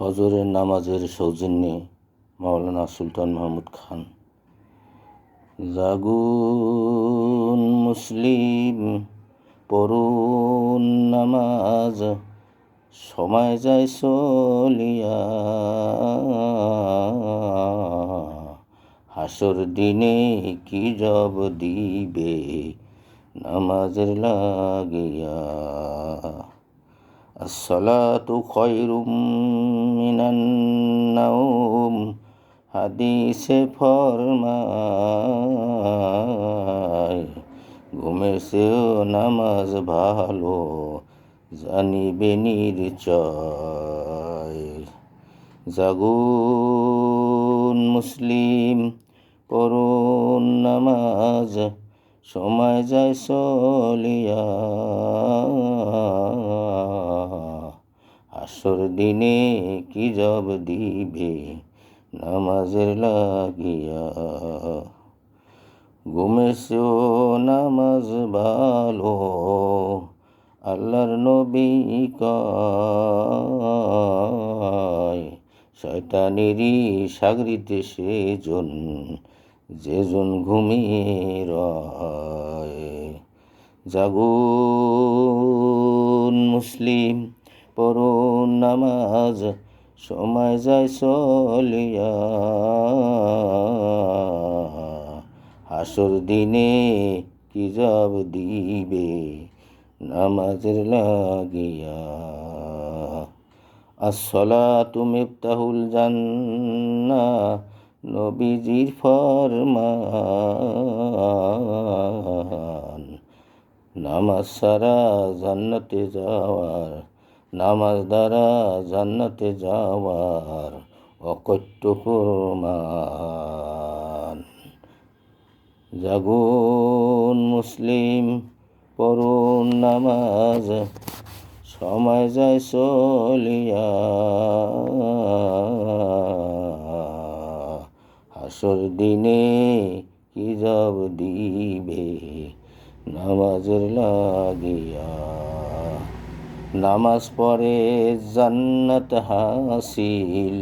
ফজরের নামাজের সৌজন্যে মাওলানা সুলতান মাহমুদ খান। জাগুন মুসলিম, পড়ুন নামাজ, সময় যায় চলিয়া। হাসর দিনে কি জব দিবে, নামাজের লাগিয়া। আসসালাতু খয়রুম মিনান নাওম হাদিসে ফরমায়, ঘুমের সেও নামাজ ভালো, জানিবে নির্চয় জাগুন মুসলিম, পড়ুন নামাজ, সময় যায় চলিয়া আসর দিনে কি জব দিবে? নামাজের লাগিয়া। ঘুমেছেও নামাজ ভালো। আল্লাহর নবী কয়, শয়তানেরই সাগরিতে সেজন, যেজন ঘুমিয়ে রয়। জাগুন মুসলিম পড়ুন নামাজ, সময় যায় চলিয়া। হাসর দিনে কি জব দিবে নামাজের লাগিয়া? আসলা তুমি তাহুল জান্না, নবীজির ফরমান। নামাজ সারা জান্নাতে যাওয়ার নামাজ দ্বারা জান্নাতে যাওয়ার অকট্য প্রমাণ। জাগুন মুসলিম, পড়ুন নামাজ, সময় যায় চলিয়া। হাসর দিনে কি জব দিবে? নামাজের লাগিয়া। নামাজ পড়ে জান্নাত হাসিল।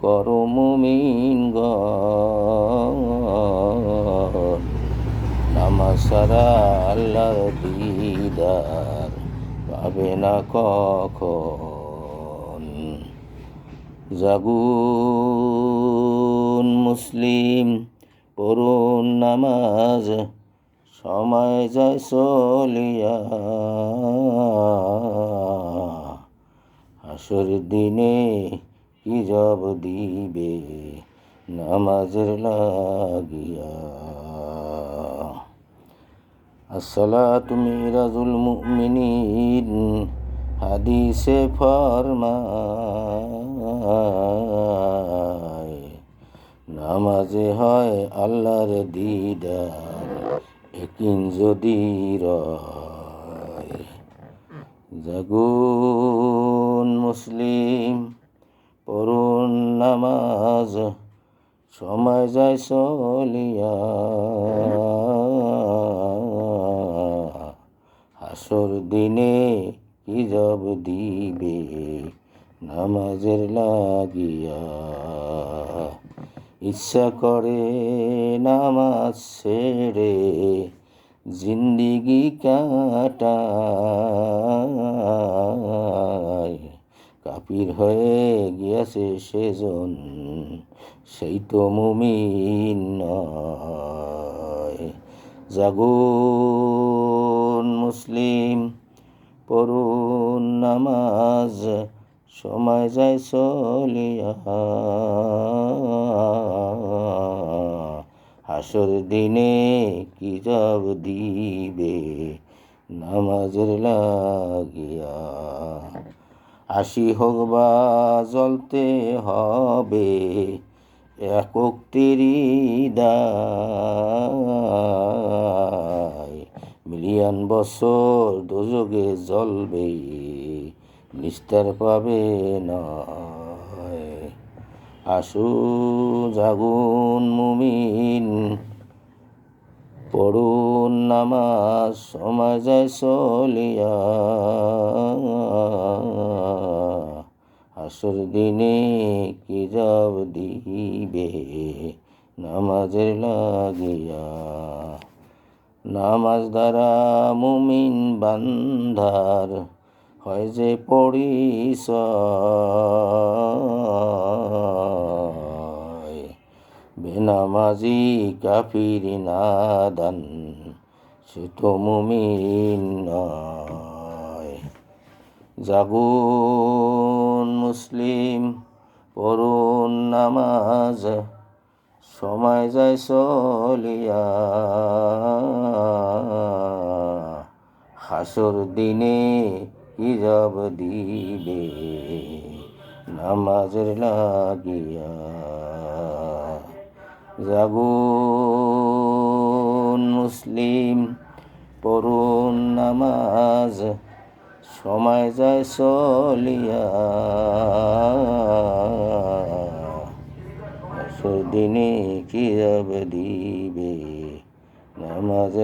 করো মুমিন নামাজ সারা আল্লাহর দিদার পাবে না কখন। জাগুন মুসলিম পড়ুন নামাজ। সময় যায় চলিয়া। হাসর দিনে কি জব দিবে? নামাজের লাগিয়া। আসসালাতু মিরাজুল মুমিনিন, হাদিসে ফরমায়, নামাজে হয় আল্লাহর দিদার। একিন যদি জাগুন মুসলিম, পড়ুন নামাজ, সময় যায় চলিয়া। হাসর দিনে কি জব দিবে নামাজের লাগিয়া? ইচ্ছা করে নামাজ ছেড়ে জিন্দিগি কাটায়। কাপির হয়ে গিয়াছে সেজন, সেই তো মুমিন নয়। জাগুন মুসলিম, পড়ুন নামাজ, সময় যায় চলিয়া। হাসর দিনে কি জব দিবে? নামাজের লাগিয়া আসি হোক বা জ্বলতে হবে একক দায় মিলিয়ন বছর দুযোগে জ্বলবে, নিস্তার পাবে নয় আসু জাগুন মুমিন। পড়ুন নামাজ, সমাজে চলিয়া হাসর দিনে কি জব দিবে? নামাজের লাগিয়া। নামাজ দ্বারা মুমিন বান্ধার হয় যে পরিচয়। বেনামাজি কাফির নাদান, সে তো মুমিন জাগুন মুসলিম, পড়ুন নামাজ, সময় যায় চলিয়া হাসর দিনে হিজব দিবে নামাজের লাগিয়া জাগুন মুসলিম, পড়ুন নামাজ, সময় যায় চলিয়া। দিনে কি দিবে নামাজ